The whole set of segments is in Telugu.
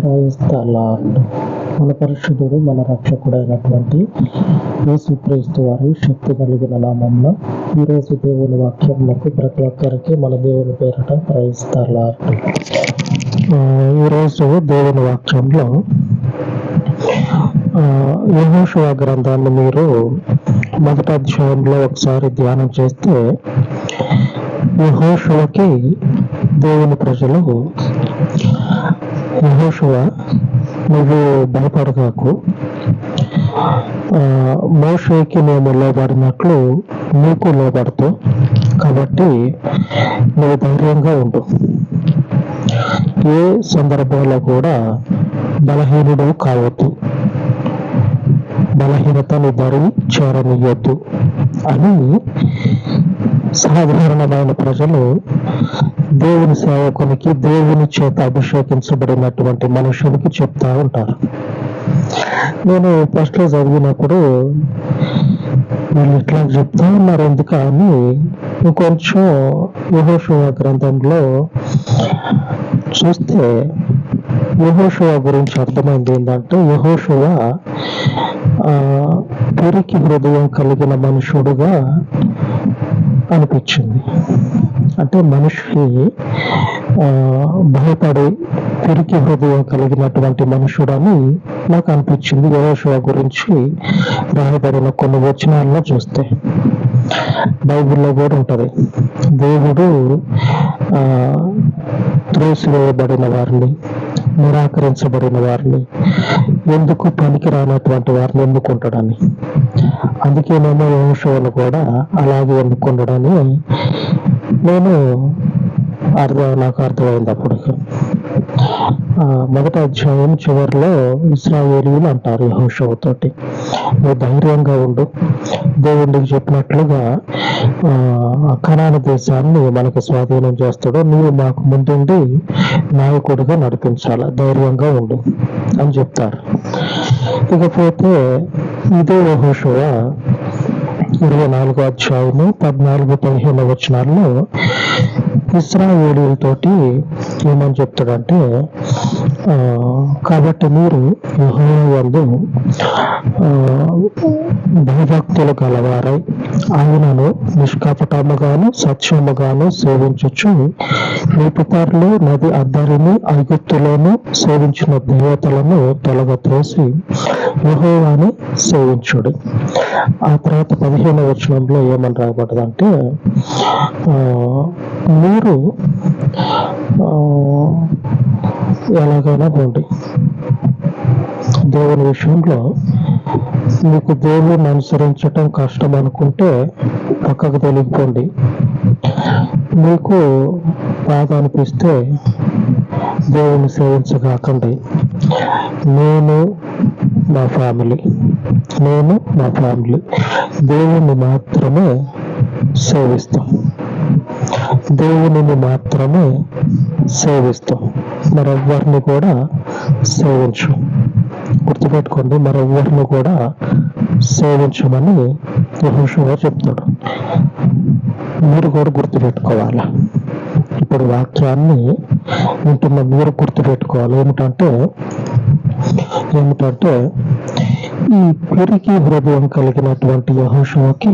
క్రైస్తలార్డ్ మన పరిశుద్ధుడు మన రక్షకుడైనటువంటి యేసుక్రీస్తు వారి శక్తి కలిగిన నామంలో ఈరోజు దేవుని వాక్యములకు ప్రతి ఒక్కరికి మన దేవుని పేరట క్రైస్తలార్డ్ ఈరోజు దేవుని వాక్యంలో యహోషువ గ్రంథాన్ని మీరు మొదటి అధ్యాయంలో ఒకసారి ధ్యానం చేస్తే యహోషువకి దేవుని ప్రజలు యహోషువ నువ్వు భయపడగాకు మోషేకి మేము లోబడినట్లు నీకు లోబడతావు కాబట్టి నువ్వు ధైర్యంగా ఉండు. ఏ సందర్భంలో కూడా బలహీనుడు కావద్దు. బలహీనతను బరువు చేరనియొద్దు అని సాధారణమైన ప్రజలు దేవుని సేవకునికి దేవుని చేత అభిషేకించబడినటువంటి మనుషునికి చెప్తా ఉంటారు. నేను ఫస్ట్లో చదివినప్పుడు వీళ్ళు ఇట్లా చెప్తా ఉన్నారు. ఎందుకు అని ఇంకొంచెం యహోషువ గ్రంథంలో చూస్తే యహోషువ గురించి అర్థమైంది ఏంటంటే యహోషువ పిరికి హృదయం కలిగిన మనుషుడుగా అనిపించింది. అంటే మనిషి భయపడి పిరికి హృదయం కలిగినటువంటి మనుషుడని నాకు అనిపించింది యోషువ గురించి రాయబడిన కొన్ని వచనాల్లో చూస్తే. బైబిల్లో కూడా ఉంటది. దేవుడు త్రోసివేయబడిన వారిని నిరాకరించబడిన వారిని ఎందుకు పనికి రానటువంటి వారిని ఎన్నుకుంటాడని. అందుకేనేమో యోషువను కూడా అలాగే ఎన్నుకుంటాడని నేను అర్థం నాకు అర్థమైంది అప్పుడు. మొదట అధ్యాయం చివరిలో ఇస్రాయేలీలు అంటారు తోటి నువ్వు ధైర్యంగా ఉండు. దేవుడికి చెప్పినట్లుగా కణాన దేశాన్ని మనకు స్వాధీనం చేస్తాడు. నువ్వు మాకు ముందుండి నాయకుడిగా నడిపించాలి. ధైర్యంగా ఉండు అని చెప్తారు. ఇకపోతే ఇదే యహోషవ ఇరవై నాలుగో అధ్యాయము పద్నాలుగు పదిహేను వచనాల్లో ఇస్రాయేలీలతోటి ఏమని చెప్తాడంటే కాబట్టి మీరు యందు భయభక్తులు కలవారై ఆయనను నిష్కపటముగాను సత్యముగాను సేవించచ్చు మీ పితరులు నది అద్దరిని ఐగుప్తులోను సేవించిన దేవతలను తొలగత్రోసి యహోవాని సేవించుడు. ఆ తర్వాత పదిహేను వచనంలో ఏమని రాబడదంటే మీరు ఎలాగైనా పోండి. దేవుని విషయంలో మీకు దేవుని అనుసరించటం కష్టం అనుకుంటే పక్కకు తొలగిపోండి. మీకు బాధ అనిపిస్తే దేవుని సేవించగాకండి. నేను మా ఫ్యామిలీ నేను మా ఫ్యామిలీ దేవుణ్ణి మాత్రమే సేవిస్తాం. దేవునిని మాత్రమే సేవిస్తాం. మరెవ్వరిని కూడా సేవించు. గుర్తుపెట్టుకోండి మరెవ్వరిని కూడా సేవించమని యహోషువా చెప్తాడు మీరు కూడా గుర్తుపెట్టుకోవాలి? ఇప్పుడు వాక్యాన్ని వింటున్న మీరు గుర్తుపెట్టుకోవాలి. ఏమిటంటే ఏమిటంటే ఈ పిరికి హృదయం కలిగినటువంటి యహోషువకి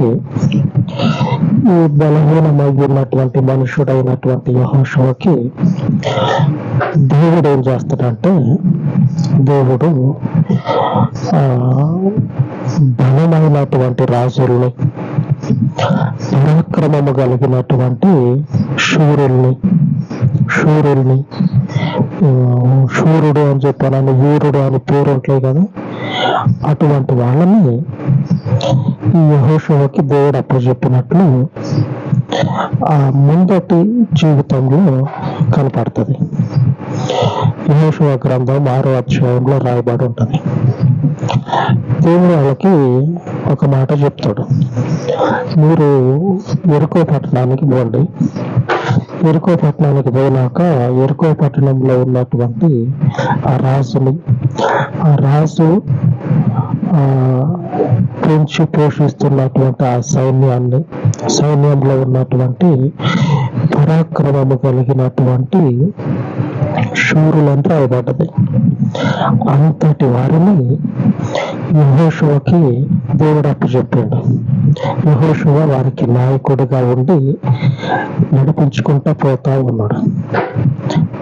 ఈ బలహీనమై ఉన్నటువంటి మనుషుడైనటువంటి యహోషువకి దేవుడు ఏం చేస్తాడంటే దేవుడు బలమైనటువంటి రాజుల్ని పరాక్రమము కలిగినటువంటి శూరుల్ని శూరుల్ని శూరుడు అని చెప్పాలని వీరుడు అని పేరు ఉంటాయి కదా. అటువంటి వాళ్ళని ఈ యహోషువకి దేవుడు అప్పచెప్పినట్లు ఆ ముందటి జీవితంలో కనపడుతుంది. యహోషువ గ్రంథం ఆరో అధ్యాయంలో రాయబడి ఉంటుంది. దేవుడు వాళ్ళకి ఒక మాట చెప్తాడు. మీరు ఎరుకో పట్టణానికి పోండి. ఎరుకో పట్టణానికి పోయినాక ఎరుకో పట్టణంలో ఉన్నటువంటి ఆ రాజుని ఆ రాజు పెంచి పోషిస్తున్నటువంటి ఆ సైన్యాన్ని సైన్యంలో ఉన్నటువంటి పరాక్రమము కలిగినటువంటి శూరులంతా అని రాయబడ్డది అంతటి వారిని యహోశువకి దేవుడు అప్పు చెప్పాడు. యహోశువ వారికి నాయకుడిగా ఉండి నడిపించుకుంటా పోతా ఉన్నాడు.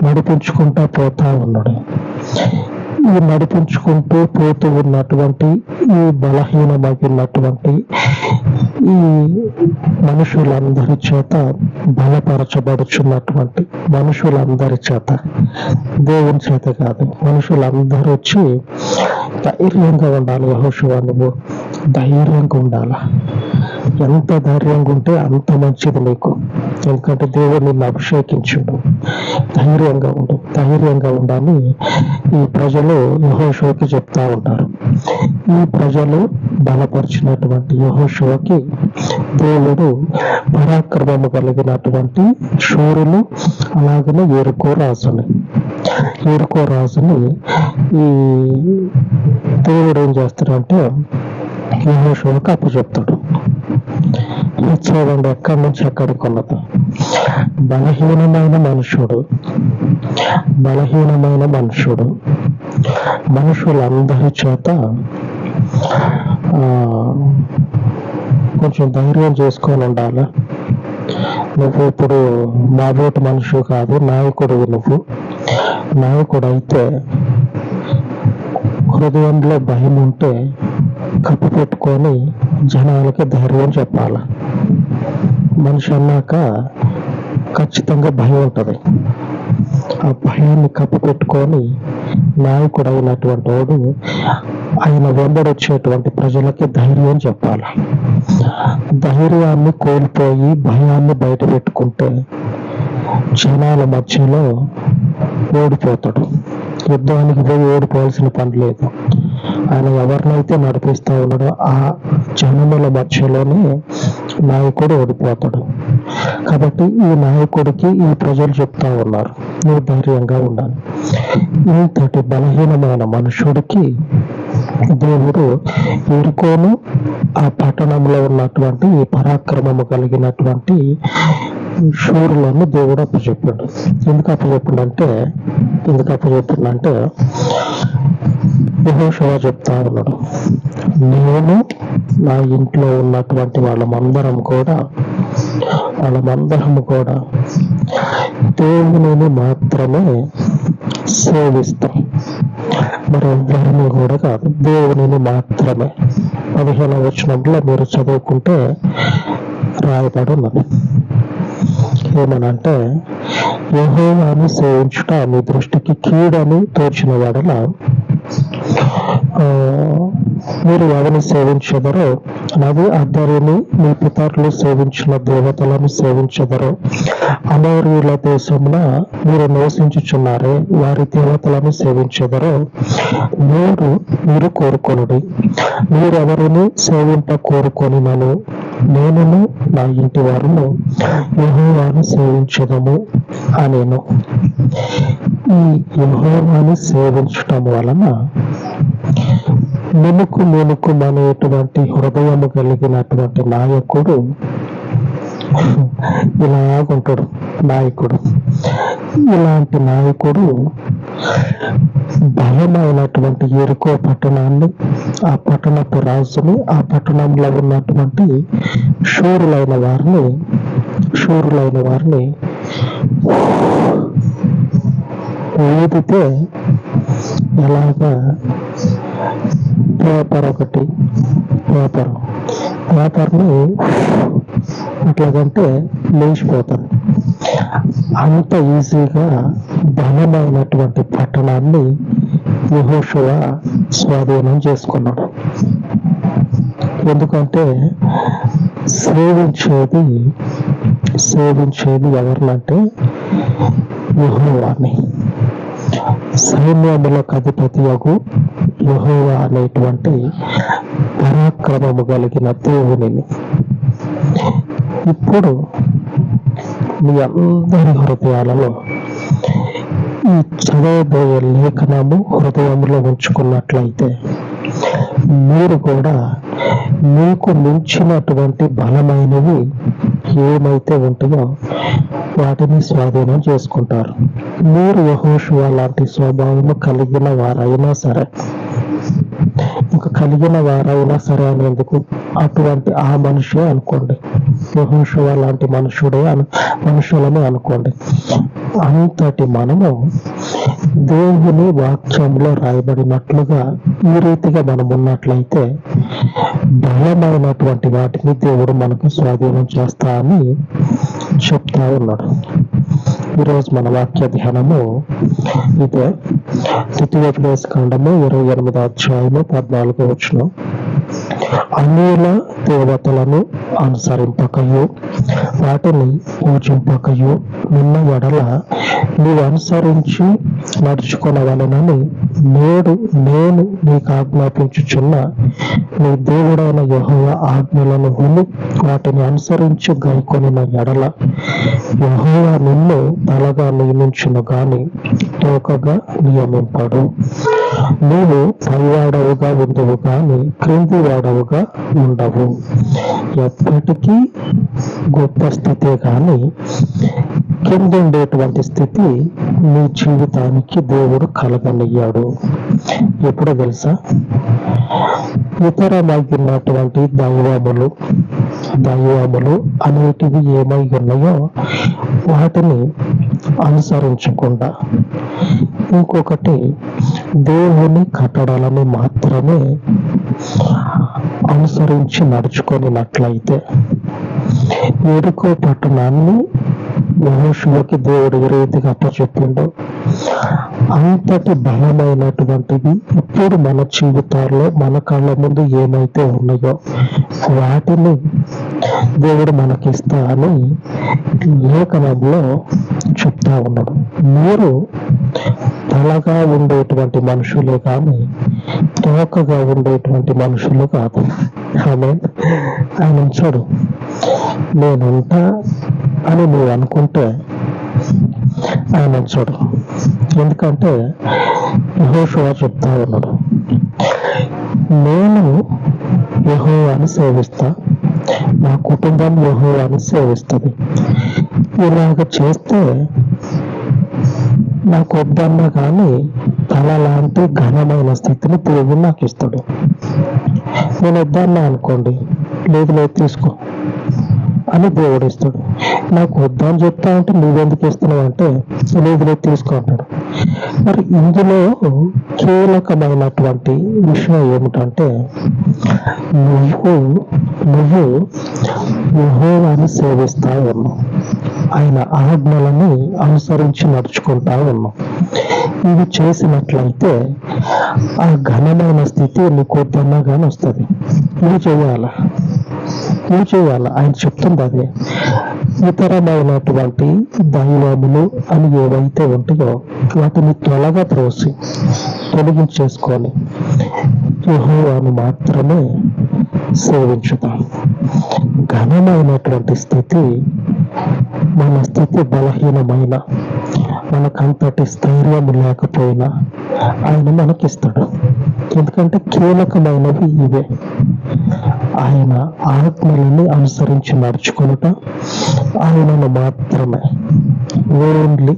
నడిపించుకుంటా పోతా ఉన్నాడు. ఈ నడిపించుకుంటూ పోతూ ఉన్నటువంటి ఈ బలహీనమైనటువంటి ఈ మనుషులందరి చేత బలపరచబడుచున్నటువంటి మనుషులందరి చేత దేవుని చేత కాదు మనుషులందరూ వచ్చి ధైర్యంగా ఉండాలి యహోశివ నువ్వు. ధైర్యంగా ఉండాలా? ఎంత ధైర్యంగా ఉంటే అంత మంచిది నీకు. ఎందుకంటే దేవుడు నిన్ను అభిషేకించుడు. ధైర్యంగా ఉండు ధైర్యంగా ఉండాలి. ఈ ప్రజలు యహోషోకి చెప్తా ఉంటారు. ఈ ప్రజలు బలపరిచినటువంటి యహోషోకి దేవుడు పరాక్రమము కలిగినటువంటి శూరులు అలాగనే ఎరుకో రాజుని ఎరుకో రాజుని ఈ దేవుడు ఏం చేస్తాడంటే యహోషోకి అప్పు చెప్తాడు చూడండి ఎక్కడి నుంచి ఎక్కడికి ఉన్నది బలహీనమైన మనుషుడు బలహీనమైన మనుషుడు మనుషులందరి చేత కొంచెం ధైర్యం చేసుకొని ఉండాలి. నువ్వు ఇప్పుడు మాబోటి మనుషు కాదు నాయకుడు నువ్వు. నాయకుడు అయితే హృదయంలో భయం ఉంటే కప్పు పెట్టుకొని జనాలకి ధైర్యం చెప్పాలి. మనిషి అన్నాక ఖచ్చితంగా భయం ఉంటుంది. ఆ భయాన్ని కప్పు పెట్టుకొని నాయకుడు అయినటువంటి వాడు ఆయన వెంబడొచ్చేటువంటి ప్రజలకి ధైర్యం చెప్పాలి. ధైర్యాన్ని కోల్పోయి భయాన్ని బయట పెట్టుకుంటే జనాల మధ్యలో ఓడిపోతాడు. యుద్ధానికి పోయి ఓడిపోవాల్సిన పని లేదు. ఆయన ఎవరినైతే నడిపిస్తా ఉన్నాడో ఆ జనముల మధ్యలోనే నాయకుడు ఓడిపోతాడు. కాబట్టి ఈ నాయకుడికి ఈ ప్రజలు చెప్తా ఉన్నారు. నువ్వు ధైర్యంగా ఉండాలి. ఇంతటి బలహీనమైన మనుషుడికి దేవుడు ఎరుకోను. ఆ పట్టణంలో ఉన్నటువంటి ఈ పరాక్రమము కలిగినటువంటి శూరులను దేవుడు అప్పచెప్పాడు. ఎందుకు అప్పచెప్పిండంటే ఎందుకు అప్పచెప్పిండంటే యెహోషువ చెప్తా ఉన్నాడు. నేను నా ఇంట్లో ఉన్నటువంటి వాళ్ళమందరం కూడా వాళ్ళమందరం కూడా దేవుని మాత్రమే సేవిస్తాం. మరి ఎవరిని కూడా కాదు దేవునిని మాత్రమే. పదిహేను వచ్చినప్పుడు మీరు చదువుకుంటే రాయబడి ఉన్నది ఏమనంటే యెహోవాను సేవించుట మీ దృష్టికి కీడని తోచిన వాడలా మీరు ఎవరిని సేవించదరో. నది అద్దరిని మీ పితరులు సేవించిన దేవతలను సేవించదరు అమౌరీల దేశమున మీరు నివసించుచున్నారే వారి దేవతలను సేవించదరు మీరు మీరు కోరుకొనుడి. మీరెవరిని సేవింప కోరుకొని నన్ను నేనును నా ఇంటి వారును యహోవాను సేవించదము అనేను. ఈ యెహోవాను సేవించటం వలన మెనుకు మెనుకు అనేటువంటి హృదయము కలిగినటువంటి నాయకుడు. ఇలాగుంటాడు నాయకుడు. ఇలాంటి నాయకుడు బలమైనటువంటి ఎరుకో పట్టణాన్ని ఆ పట్టణపు రాజుని ఆ పట్టణంలో ఉన్నటువంటి శూరులైన వారిని శూరులైన వారిని ఊదితే ఎలాగా పేపర్ ఒకటి. పేపర్ పేపర్ని ఎట్లాగంటే లేచిపోతుంది అంత ఈజీగా బలమైనటువంటి పట్టణాన్ని యెహోషువ స్వాధీనం చేసుకున్నాడు. ఎందుకంటే సేవించేది సేవించేది ఎవరినంటే యెహోవాని. సైన్యములకు అధిపతి యెహోవా అనేటువంటి పరాక్రమము కలిగిన దేవునిని. ఇప్పుడు మీ అందరి హృదయాలలో ఈ చదవబోయే లేఖనము హృదయంలో ఉంచుకున్నట్లయితే మీరు కూడా మీకు మించినటువంటి బలమైనవి ఏమైతే ఉంటాయో వాటిని స్వాధీనం చేసుకుంటారు. మీరు యహోషువా లాంటి స్వభావం కలిగిన వారైనా సరే ఇంకా కలిగిన వారైనా సరే అనేందుకు అటువంటి ఆ మనిషే అనుకోండి. యహోషువ లాంటి మనుషుడే అను మనుషులని అనుకోండి. అంతటి మనము దేవుని వాక్యంలో రాయబడినట్లుగా ఈ రీతిగా మనం ఉన్నట్లయితే బలమైనటువంటి వాటిని దేవుడు మనకు స్వాధీనం చేస్తా అని చెప్తా ఉన్నాడు. ఈరోజు మన వాక్య ధ్యానము ఇదే. ద్వితీయ కాండము ఇరవై ఎనిమిది అధ్యాయము పద్నాలుగు వచ్చిన అన్యుల దేవతలను అనుసరింపకయు వాటిని పూజింపకయు నిన్న వడల నీవు అనుసరించి నడుచుకొనవలనని నేడు నేను నీకు ఆజ్ఞాపించుచున్న నీ దేవుడైన యహోవ ఆజ్ఞలను విని వాటిని అనుసరించి గైకొనిన ఎడల యహోవ నిన్ను తలగా నియమించును గాని తోకగా నియమింపడు. నీవు పైవాడవుగా ఉండవు కానీ క్రింది వాడవుగా ఉండవు. ఎప్పటికీ గొప్ప స్థితే కానీ కింద ఉండేటువంటి స్థితి నీ జీవితానికి దేవుడు కలగనియ్యాడు. ఎప్పుడో తెలుసా? ఇతరమైనటువంటి దైవములు దైవములు అనేటివి ఏమై ఉన్నాయో వాటిని అనుసరించకుండా ఇంకొకటి దేవుని కట్టడాలను మాత్రమే అనుసరించి నడుచుకొనినట్లయితే ఎరుకో పట్టణాన్ని మహోషులకి దేవుడు ఏ రీతిగా అప్పచెప్పిండో అంతటి బలమైనటువంటిది ఇప్పుడు మన జీవితాల్లో మన కళ్ళ ముందు ఏమైతే ఉన్నాయో వాటిని దేవుడు మనకిస్తా అని లేఖనంలో చెప్తా ఉన్నాడు. మీరు తలగా ఉండేటువంటి మనుషులే కానీ తోకగా ఉండేటువంటి మనుషులు కాదు. ఆమె ఆయన చూడు నేనుంటా అని నువ్వు అనుకుంటే ఆయన చూడు. ఎందుకంటే యహోషువా చెప్తా ఉన్నాడు నేను యహోవాని సేవిస్తా నా కుటుంబం యహోవాని సేవిస్తుంది. ఇలాగ చేస్తే నాకు వద్దన్నా కానీ తల లాంటి ఘనమైన స్థితిని దేవుడు నాకు ఇస్తాడు. నేను వద్దన్నా అనుకోండి లేదు లేదు తీసుకో అని దేవుడు ఇస్తాడు. నాకు వద్దని చెప్తా అంటే నువ్వెందుకు ఇస్తున్నావు అంటే లేదు లేదు తీసుకో అంటాడు. మరి ఇందులో కీలకమైనటువంటి విషయం ఏమిటంటే నువ్వు నువ్వు యహోవాన్ని సేవిస్తా ఉన్నావు ఆయన ఆజ్ఞలని అనుసరించి నడుచుకుంటా ఉన్నాం. ఇవి చేసినట్లయితే ఆ ఘనమైన స్థితి నీకు తిన్నగానే వస్తుంది. నువ్వు చేయాల? నువ్వు చేయాల? ఆయన చెప్తుంది అదే. ఇతరమైనటువంటి దైవములు అని ఏవైతే ఉంటాయో వాటిని త్వరగా త్రోసి తొలగించేసుకొని యెహోవాను మాత్రమే సేవించుతాం. ఘనమైనటువంటి స్థితి మన స్థితి బలహీనమైన మనకంతటి స్థైర్యం లేకపోయినా ఆయన మనకిస్తాడు. ఎందుకంటే కీలకమైనవి ఇవే. ఆయన ఆత్మలని అనుసరించి నడుచుకొనుట ఆయనను మాత్రమే. ఓన్లీ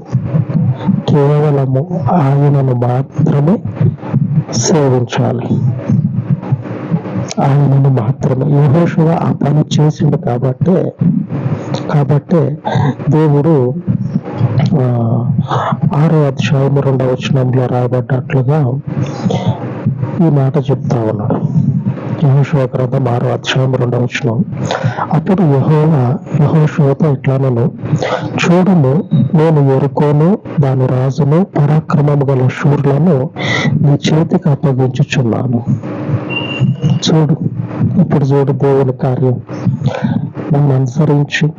కేవలము ఆయనను మాత్రమే సేవించాలి. ఆయనను మాత్రమే. యహోశివ ఆ పని చేసిండు కాబట్టే కాబట్టే దేవుడు ఆరో అధ్యాయం రెండవ వచనంలో రాయబడ్డట్లుగా ఈ మాట చెప్తా ఉన్నాడు. యహోశివ గ్రంథం ఆరో అధ్యాయం రెండవ వచనం. అప్పుడు యహోవ యహోశివతో ఇట్లా నేను చూడము నేను ఎరుకోను దాని రాజును పరాక్రమము గల శూరులను నీ చేతికి అప్పగించుచున్నాను. చూడు ఇప్పుడు చూడు దేవుని కార్యం. నన్ను అనుసరించి.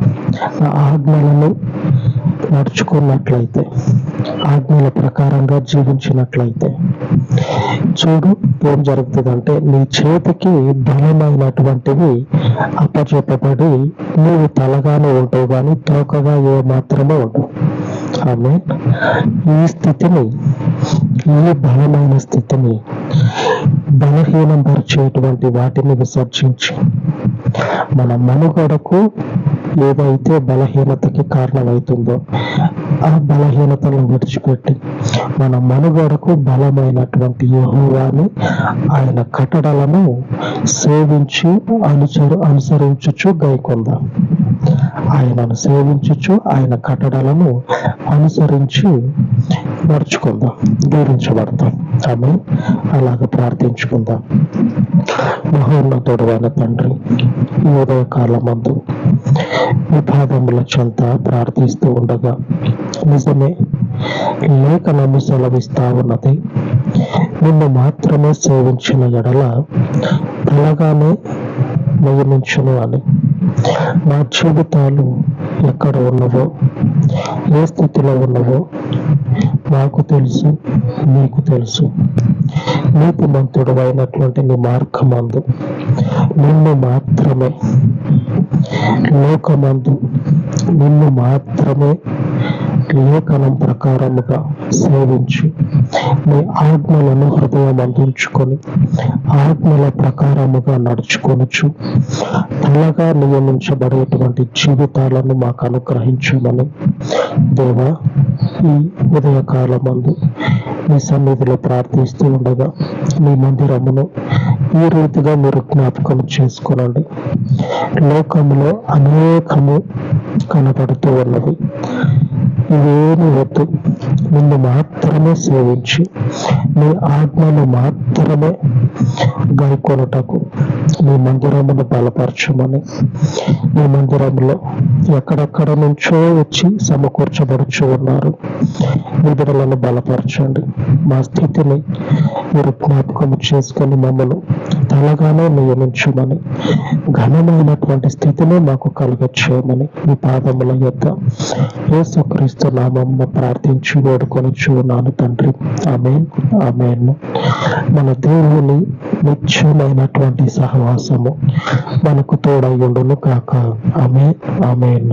నా ఆజ్ఞలను నడుచుకున్నట్లయితే ఆజ్ఞల ప్రకారంగా జీవించినట్లయితే. చూడు ఏం జరుగుతుందంటే నీ చేతికి బలమైనటువంటివి అప్పచెప్పబడి నీవు తలగానే ఉంటావు కానీ తోకగా ఏ మాత్రమే ఉండవు. ఆమె ఈ స్థితిని ఈ బలమైన స్థితిని బలహీనం పరిచేటువంటి వాటిని విసర్జించి. మన మనుగడకు ఏదైతే బలహీనతకి కారణమవుతుందో ఆ బలహీనతను విడిచిపెట్టి మన మనుగడకు బలమైనటువంటి యహోవాని ఆయన కట్టడలను సేవించి అనుసరు అనుసరించుచు గైకొందాం. ఆయనను సేవించచ్చు ఆయన కట్టడలను అనుసరించి నడుచుకుందాం దీవించబడతాం ఆమె అలాగ ప్రార్థించుకుందాం. మహోన్నతుడు అయిన తండ్రి ఈ ఉదయ మందు పాదముల చెంత ప్రార్థిస్తూ ఉండగా నిజమే లేఖనము సెలవిస్తా ఉన్నది నిన్ను మాత్రమే సేవించిన ఎడల తెలగానే నియమించును అని. నా జీవితాలు ఎక్కడ ఉన్నవో ఏ స్థితిలో ఉన్నవో నాకు తెలుసు నీకు తెలుసు. నీతిమంతుడు అయినటువంటి నీ మార్గమందు నిన్ను మాత్రమే లోకమందు నిన్ను మాత్రమే లేఖనం ప్రకారముగా సేవించి. మీ ఆజ్ఞలను హృదయం అందించుకొని ఆజ్ఞల ప్రకారముగా నడుచుకొనొచ్చు తలగా నియమించబడేటువంటి జీవితాలను మాకు అనుగ్రహించమని. దేవా ఈ ఉదయకాలమందు మీ సన్నిధిలో ప్రార్థిస్తూ ఉండగా మీ మందిరమును ఈ రీతిగా మీరు జ్ఞాపకం చేసుకునండి. లోకంలో అనేకము కనబడుతూ ఉన్నది. ఇవేమి వద్దు. నిన్ను మాత్రమే సేవించి నీ ఆజ్ఞను మాత్రమే గైకొనుటకు నీ మందిరమును బలపరచమని. నీ మందిరంలో ఎక్కడెక్కడ నుంచో వచ్చి సమకూర్చబడుచు ఉన్నారు. నిధులను బలపరచండి. మా స్థితిని మీరు జ్ఞాపకం చేసుకొని మమ్మల్ని తలగానే నియమించమని ఘనమైనటువంటి స్థితిని మాకు కలగచ్చేయమని మీ పాదముల యొక్క యేసుక్రీస్తు నామమ్మ ప్రార్థించి వేడుకొని చూనాను తండ్రి. ఆమెన్. ఆమెను. మన దేవుని నిత్యమైనటువంటి సహవాసము మనకు తోడయ్యుండును కాక. ఆమె ఆమెన్.